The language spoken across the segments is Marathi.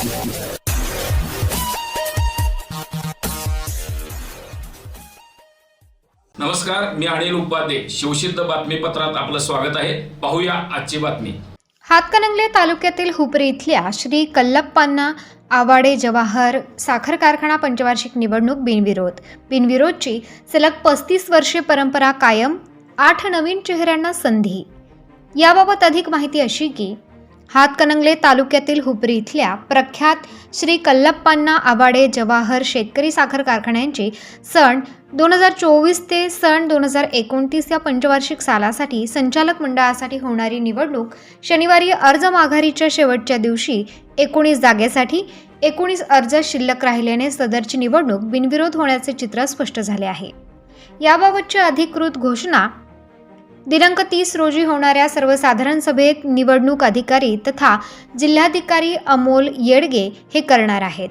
नमस्कार मी अनिल उपाध्ये. शिवसिद्ध बातमीपत्रात आपलं स्वागत आहे. पाहूया आजची बातमी. हातकणंगले तालुक्यातील हुपरी इथल्या श्री कल्लप्पांना आवाडे जवाहर साखर कारखाना पंचवार्षिक निवडणूक बिनविरोध. बिनविरोधची सलग पस्तीस वर्षे परंपरा कायम आठ नवीन चेहऱ्यांना संधी. याबाबत अधिक माहिती अशी की हातकणंगले तालुक्यातील हुपरी इथल्या प्रख्यात श्री कल्लप्पांना आवाडे जवाहर शेतकरी साखर कारखान्यांचे सण दोन हजार चोवीस ते सन दोन हजार एकोणतीस या पंचवार्षिक सालासाठी संचालक मंडळासाठी होणारी निवडणूक शनिवारी अर्ज माघारीच्या शेवटच्या दिवशी एकोणीस जागेसाठी एकोणीस अर्ज शिल्लक राहिल्याने सदरची निवडणूक बिनविरोध होण्याचे चित्र स्पष्ट झाले आहे. याबाबतची अधिकृत घोषणा दिनांक तीस रोजी होणाऱ्या सर्वसाधारण सभेत निवडणूक अधिकारी तथा जिल्हाधिकारी अमोल येडगे हे करणार आहेत.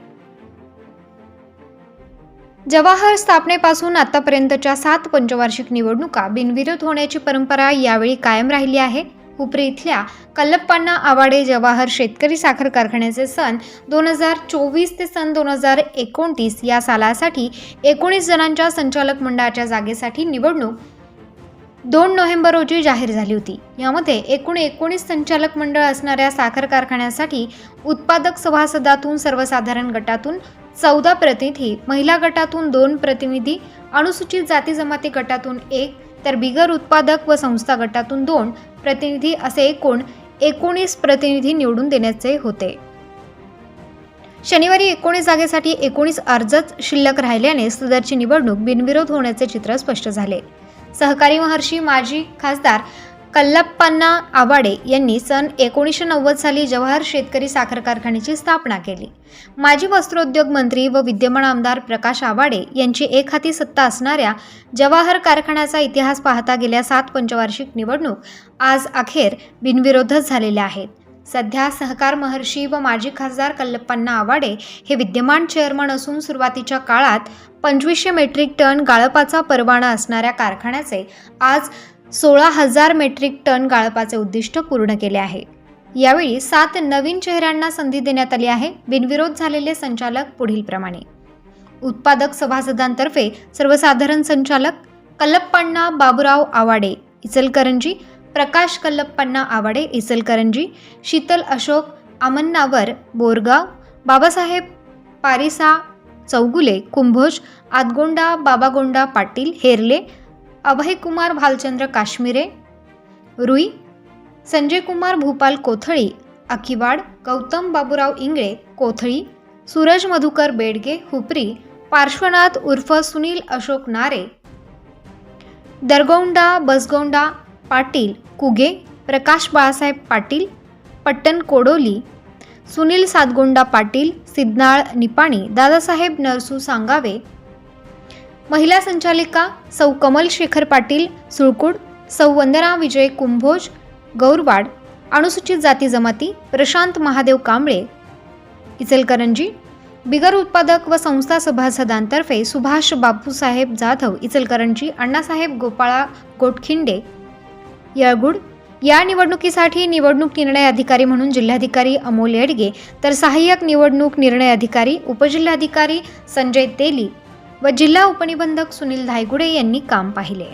जवाहर स्थापनेपासून आतापर्यंतच्या सात पंचवार्षिक निवडणुका बिनविरोध होण्याची परंपरा यावेळी कायम राहिली आहे. उपरी इथल्या कल्लप्पांना आवाडे जवाहर शेतकरी साखर कारखान्याचे सण दोन हजार चोवीस ते सन दोन हजार एकोणतीस या सालासाठी एकोणीस जणांच्या संचालक मंडळाच्या जागेसाठी निवडणूक दोन नोव्हेंबर रोजी जाहीर झाली होती. यामध्ये एकूण एकोणीस संचालक मंडळ असणाऱ्या साखर कारखान्यासाठी उत्पादक सभासदातून सर्वसाधारण गटातून चौदा प्रतिनिधी महिला गटातून दोन प्रतिनिधी अनुसूचित जाती जमाती गटातून एक तर बिगर उत्पादक व संस्था गटातून दोन प्रतिनिधी असे एकूण एकोणीस प्रतिनिधी निवडून देण्याचे होते. शनिवारी एकोणीस जागेसाठी एकोणीस अर्जच शिल्लक राहिल्याने सदरची निवडणूक बिनविरोध होण्याचे चित्र स्पष्ट झाले. सहकारी महर्षी माजी खासदार कल्लप्पांना आवाडे यांनी सन एकोणीसशे नव्वद साली जवाहर शेतकरी साखर कारखान्याची स्थापना केली. माजी वस्त्रोद्योग मंत्री व विद्यमान आमदार प्रकाश आवाडे यांची एक हाती सत्ता असणाऱ्या जवाहर कारखान्याचा इतिहास पाहता गेल्या सात पंचवार्षिक निवडणूक आज अखेर बिनविरोधच झालेल्या आहेत. सध्या सहकार महर्षी व माजी खासदार कल्लप्पांना आवाडे हे विद्यमान चेअरमन असून सुरुवातीच्या काळात पंचवीसशे मेट्रिक टन गाळपाचा परवाना असणाऱ्या कारखान्याचे आज सोळा हजार मेट्रिक टन गाळपाचे उद्दिष्ट पूर्ण केले आहे. यावेळी सात नवीन चेहऱ्यांना संधी देण्यात आली आहे. बिनविरोध झालेले संचालक पुढीलप्रमाणे उत्पादक सभासदांतर्फे सर्वसाधारण संचालक कल्लप्पांना बाबुराव आवाडे इचलकरंजी प्रकाश कल्लप्पांना आवाडे इचलकरंजी शीतल अशोक आमन्नावर बोरगाव बाबासाहेब पारिसा चौगुले कुंभोज आदगोंडा बाबागोंडा पाटील हेरले अभयकुमार भालचंद्र काश्मीरे रुई संजय कुमार भूपाल कोथळी अकिवाड गौतम बाबूराव इंगळे कोथळी सूरज मधुकर बेडगे हुपरी पार्श्वनाथ उर्फ सुनील अशोक नारे दरगौंडा बसगौंडा पाटील कुगे प्रकाश बाळासाहेब पाटील पट्टण कोडोली सुनील सातगोंडा पाटील सिद्नाळ निपाणी दादासाहेब नरसू सांगावे. महिला संचालिका सौ कमल शेखर पाटील सुळकुड सौ वंदना विजय कुंभोज गौरवाड अनुसूचित जाती जमाती प्रशांत महादेव कांबळे. इचलकरंजी बिगर उत्पादक व संस्था सभासदांतर्फे सुभाष बापूसाहेब जाधव इचलकरंजी अण्णासाहेब गोपाळा गोटखिंडे येळगुड या निवडणुकीसाठी निवडणूक निर्णय अधिकारी म्हणून जिल्हाधिकारी अमोल येडगे तर सहाय्यक निवडणूक निर्णय अधिकारी उपजिल्हाधिकारी संजय तेली व जिल्हा उपनिबंधक सुनील धायगुडे यांनी काम पाहिले.